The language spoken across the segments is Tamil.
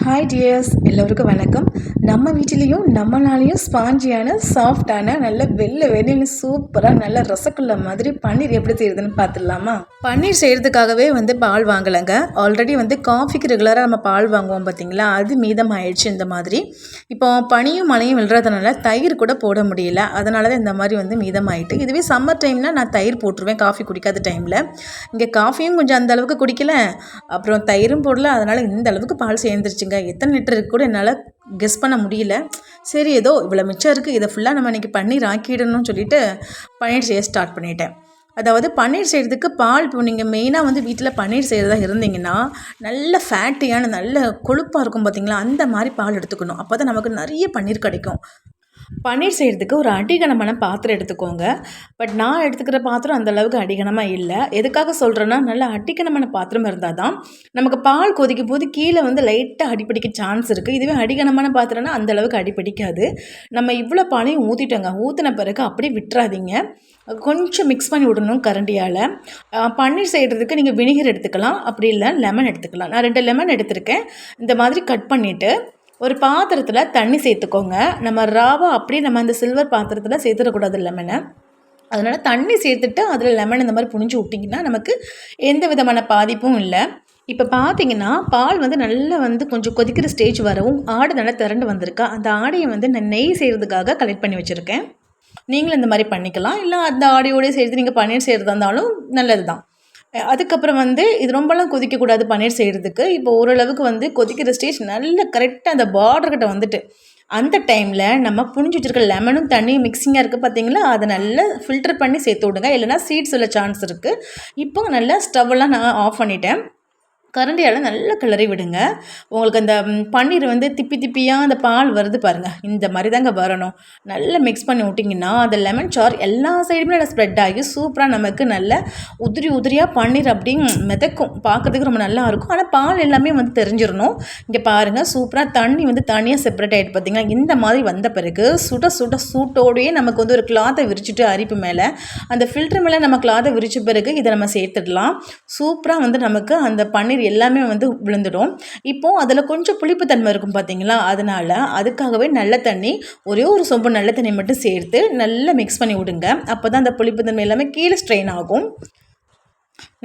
ஹாய் டியர்ஸ் எல்லோருக்கும் வணக்கம். நம்ம வீட்டிலையும் நம்மளாலையும் ஸ்பாஞ்சியான சாஃப்டான நல்ல வெள்ளை வெள்ளைன்னு சூப்பராக நல்ல ரசகுல்லா மாதிரி பன்னீர் எப்படி செய்யுதுன்னு பார்த்துடலாமா பன்னீர் செய்கிறதுக்காகவே வந்து பால் வாங்கலைங்க. ஆல்ரெடி வந்து காஃபிக்கு ரெகுலராக நம்ம பால் வாங்குவோம் பார்த்தீங்களா அது மீதம் ஆயிடுச்சு இந்த மாதிரி. இப்போ பனியும் மழையும் விழுறதுனால தயிர் கூட போட முடியல. அதனால தான் இந்த மாதிரி வந்து மீதம் ஆயிட்டு இதுவே சம்மர் டைம்னால் நான் தயிர் போட்டுருவேன். காஃபி குடிக்காத டைமில் இங்கே காஃபியும் கொஞ்சம் அந்த அளவுக்கு குடிக்கல. அப்புறம் தயிரும் போடல. அதனால் இந்த அளவுக்கு பால் சேர்ந்துருச்சு. சேர்ந்துருச்சுங்க எத்தனை லிட்டர் இருக்கு கூட என்னால் கெஸ் பண்ண முடியல. சரி ஏதோ இவ்வளோ மிச்சம் இருக்குது இதை ஃபுல்லாக நம்ம இன்றைக்கி பன்னீர் ஆக்கிடணும்னு சொல்லிட்டு பன்னீர் செய்ய ஸ்டார்ட் பண்ணிட்டேன். அதாவது பன்னீர் செய்கிறதுக்கு பால் இப்போ நீங்கள் மெயினாக வந்து வீட்டில் பன்னீர் செய்கிறதா இருந்தீங்கன்னா நல்ல ஃபேட்டியான நல்ல கொழுப்பாக இருக்கும் பார்த்தீங்களா அந்த மாதிரி பால் எடுத்துக்கணும். அப்போ தான் நமக்கு நிறைய பன்னீர் கிடைக்கும். பன்னீர் செய்கிறதுக்கு ஒரு அடிகனமான பாத்திரம் எடுத்துக்கோங்க. பட் நான் எடுத்துக்கிற பாத்திரம் அந்தளவுக்கு அடிகனமாக இல்லை. எதுக்காக சொல்கிறேன்னா நல்ல அடிகனமான பாத்திரம் இருந்தால் தான் நமக்கு பால் கொதிக்கும் போது கீழே வந்து லைட்டாக அடிப்பிடிக்க சான்ஸ் இருக்குது இதுவே அடிகனமான பாத்திரம்னா அந்தளவுக்கு அடிப்பிடிக்காது நம்ம இவ்வளோ பாலையும் ஊற்றிட்டோங்க ஊற்றின பிறகு அப்படியே விட்டுறாதீங்க. கொஞ்சம் மிக்ஸ் பண்ணி விடணும் கரண்டியால். பன்னீர் செய்கிறதுக்கு நீங்கள் வினிகர் எடுத்துக்கலாம். அப்படி இல்லை லெமன் எடுத்துக்கலாம். நான் ரெண்டு லெமன் எடுத்திருக்கேன். இந்த மாதிரி கட் பண்ணிவிட்டு ஒரு பாத்திரத்தில் தண்ணி சேர்த்துக்கோங்க. நம்ம ராவை அப்படியே நம்ம அந்த சில்வர் பாத்திரத்தில் சேர்த்துடக்கூடாது லெமனை. அதனால் தண்ணி சேர்த்துட்டு அதில் லெமன் இந்த மாதிரி புனிஞ்சு விட்டிங்கன்னா நமக்கு எந்த விதமான பாதிப்பும் இல்லை. இப்போ பார்த்தீங்கன்னா பால் வந்து நல்லா வந்து கொஞ்சம் கொதிக்கிற ஸ்டேஜ் வரவும் ஆடு நல்லா திரண்டு வந்திருக்கா. அந்த ஆடையை வந்து நான் நெய் செய்கிறதுக்காக கலெக்ட் பண்ணி வச்சுருக்கேன். நீங்களும் இந்த மாதிரி பண்ணிக்கலாம். இல்லை அந்த ஆடையோடய சேர்த்து நீங்கள் பன்னீர் செய்கிறதா இருந்தாலும் நல்லது தான் அதுக்கப்புறம் வந்து இது ரொம்பலாம் கொதிக்கக்கூடாது பன்னீர் செய்கிறதுக்கு இப்போ ஓரளவுக்கு வந்து கொதிக்கிற ஸ்டேஜ் நல்ல கரெக்டாக அந்த பார்டர்கிட்ட வந்துட்டு அந்த டைமில் நம்ம புனிஞ்சு வச்சுருக்க லெமனும் தண்ணியும் மிக்சிங்காக இருக்குது பார்த்தீங்களா அதை நல்லா ஃபில்டர் பண்ணி சேர்த்து விடுங்க. இல்லைனா சீட்ஸ் உள்ள சான்ஸ் இருக்குது இப்போ நல்லா ஸ்டவ்லாம் நான் ஆஃப் பண்ணிட்டேன். கரண்டியால் நல்லா கிளறி விடுங்க. உங்களுக்கு அந்த பன்னீர் வந்து திப்பி திப்பியாக அந்த பால் வருது பாருங்கள் இந்த மாதிரி தாங்க வரணும். நல்லா மிக்ஸ் பண்ணி விட்டிங்கன்னா அந்த லெமன் சார் எல்லா சைடுமே நல்லா ஸ்ப்ரெட் ஆகி சூப்பராக நமக்கு நல்ல உதிரி உதிரியாக பன்னீர் அப்படி மிதக்கும். பார்க்குறதுக்கு ரொம்ப நல்லா இருக்கும். ஆனால் பால் எல்லாமே வந்து தெரிஞ்சிடணும். இங்கே பாருங்கள் சூப்பராக தண்ணி வந்து தனியாக செப்பரேட் ஆகிட்டு பார்த்தீங்கன்னா இந்த மாதிரி வந்த பிறகு சுட சுட சூட்டோடையே நமக்கு வந்து ஒரு கிளாத்தை விரிச்சிட்டு அரிப்பு மேலே அந்த ஃபில்டர் மேலே நம்ம கிளாத்தை விரிச்ச பிறகு இதை நம்ம சேர்த்துடலாம். சூப்பராக வந்து நமக்கு அந்த பன்னீர் எல்லாமே வந்து விழுந்துடும். இப்போது அதில் கொஞ்சம் புளிப்பு தன்மை இருக்கும் பார்த்தீங்களா அதனால் அதுக்காகவே நல்ல தண்ணி ஒரே ஒரு சொம்பு நல்ல தண்ணி மட்டும் சேர்த்து நல்லா மிக்ஸ் பண்ணி விடுங்க. அப்போ தான் அந்த புளிப்பு தன்மை எல்லாமே கீழே ஸ்ட்ரெயின் ஆகும்.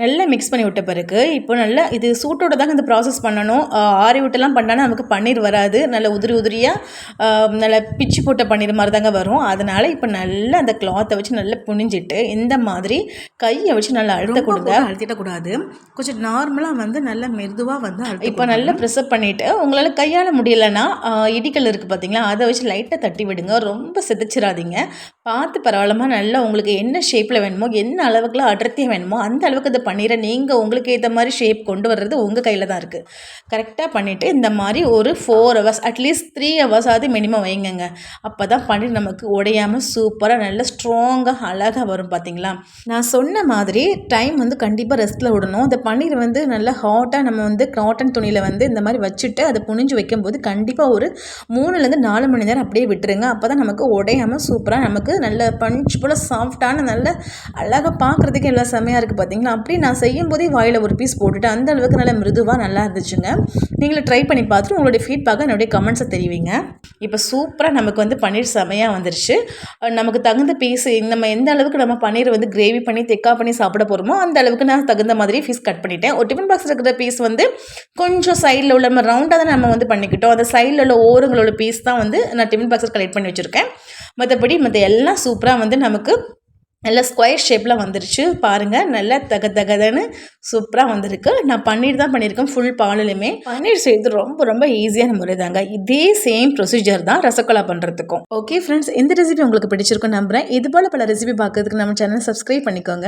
நல்லா மிக்ஸ் பண்ணி விட்ட பிறகு இப்போ நல்லா இது சூட்டோட தாங்க இந்த ப்ராசஸ் பண்ணணும். ஆரி விட்டுலாம் பண்ணால் நமக்கு பன்னீர் வராது. நல்ல உதிரி உதிரியாக நல்ல பிச்சு போட்ட பன்னீர் மாதிரி தாங்க வரும். அதனால் இப்போ நல்லா அந்த கிளாத்தை வச்சு நல்லா புனிஞ்சிட்டு இந்த மாதிரி கையை வச்சு நல்லா அழுத்த கொடுங்க. அழுத்திடக்கூடாது. கொஞ்சம் நார்மலாக வந்து நல்லா மெதுவாக வந்து இப்போ நல்லா ப்ரெஸ்அப் பண்ணிவிட்டு உங்களால் கையால் முடியலைன்னா இடிக்கல் இருக்குது பார்த்தீங்களா அதை வச்சு லைட்டாக தட்டி விடுங்க. ரொம்ப செதுச்சிடாதீங்க. பார்த்து பரவாயில்லமாக நல்லா உங்களுக்கு என்ன ஷேப்பில் வேணுமோ என்ன அளவுக்குலாம் அடர்த்தியாக வேணுமோ அந்த அளவுக்கு இந்த பன்னீரை நீங்கள் உங்களுக்கு ஏற்ற மாதிரி ஷேப் கொண்டு வர்றது உங்கள் கையில் தான் இருக்குது கரெக்டாக பண்ணிவிட்டு இந்த மாதிரி ஒரு four hours at least three hours ஆகுது மினிமம் வைங்கங்க. அப்போ தான் பன்னீர் நமக்கு உடையாமல் சூப்பராக நல்ல ஸ்ட்ராங்காக அழகாக வரும் பார்த்தீங்களா நான் சொன்ன மாதிரி டைம் வந்து கண்டிப்பாக ரெஸ்ட்டில் விடணும். அந்த பன்னீர் வந்து நல்லா ஹாட்டாக நம்ம வந்து காட்டன் துணியில் வந்து இந்த மாதிரி வச்சுட்டு அதை புனிஞ்சு வைக்கும்போது கண்டிப்பாக ஒரு மூணுலேருந்து நாலு மணி நேரம் அப்படியே விட்டுருங்க. அப்போ தான் நமக்கு உடையாமல் சூப்பராக நமக்கு நல்ல பஞ்ச் போல் சாஃப்டான நல்ல அழகாக பார்க்குறதுக்கு எல்லா செமையாக இருக்குது பார்த்தீங்களா அப்படியே நான் செய்யும் போதே வாயில் ஒரு பீஸ் போட்டுட்டு அந்த அளவுக்கு நல்லா மிருதுவாக நல்லா இருந்துச்சுங்க. நீங்களும் ட்ரை பண்ணி பார்த்துட்டு உங்களுடைய ஃபீட்பேக்கை என்னுடைய கமெண்ட்ஸை தெரிவிங்க. இப்போ சூப்பராக நமக்கு வந்து பன்னீர் செமையாக வந்துருச்சு. நமக்கு தகுந்த பீஸ் நம்ம எந்த அளவுக்கு நம்ம பன்னீர் வந்து கிரேவி பண்ணி தெக்கா பண்ணி சாப்பிட போகிறோமோ அந்த அளவுக்கு நான் தகுந்த மாதிரி பீஸ் கட் பண்ணிட்டேன். ஒரு டிஃபன் பாக்ஸ் இருக்கிற பீஸ் வந்து கொஞ்சம் சைடில் உள்ள நம்ம ரவுண்டாக தான் நம்ம வந்து பண்ணிக்கிட்டோம். அந்த சைடில் உள்ள ஓரங்களோட பீஸ் தான் வந்து நான் டிஃபன் பாக்ஸில் கலெக்ட் பண்ணி வச்சுருக்கேன். மற்றபடி மற்ற எல்லாம் சூப்பராக வந்து நமக்கு நல்ல ஸ்கொயர் ஷேப்பில் வந்துருச்சு. பாருங்கள் நல்லா தக தகதன்னு சூப்பராக வந்திருக்கு. நான் பன்னீர் தான் பண்ணியிருக்கேன் ஃபுல் பாலிலுமே பன்னீர் செய்து ரொம்ப ரொம்ப ஈஸியான முறை தாங்க இதே சேம் ப்ரொசீஜர் தான் ரசகுல்லா பண்ணுறதுக்கும் ஓகே ஃப்ரெண்ட்ஸ் இந்த ரெசிபி உங்களுக்கு பிடிச்சிருக்கும் நம்புகிறேன் இது போல் பல ரெசிபி பார்க்கறதுக்கு நம்ம சேனல் சப்ஸ்கிரைப் பண்ணிக்கோங்க.